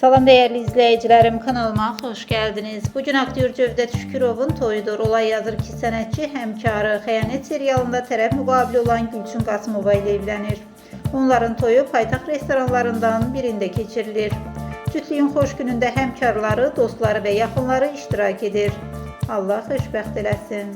Salam değerli izleyicilerim kanalıma hoş geldiniz. Bugün aktör Cövdet Şükürov'un toyudur. Olay yazır ki sənətçi həmkarı Xəyanət serialında tərəf müqabili olan Gülçin Qasımova ile evlənir. Onların toyu paytaxt restoranlarından birində keçirilir. Cütlüyün xoş günündə həmkarları, dostları və yaxınları iştirak edir. Allah xoşbəxt eləsin.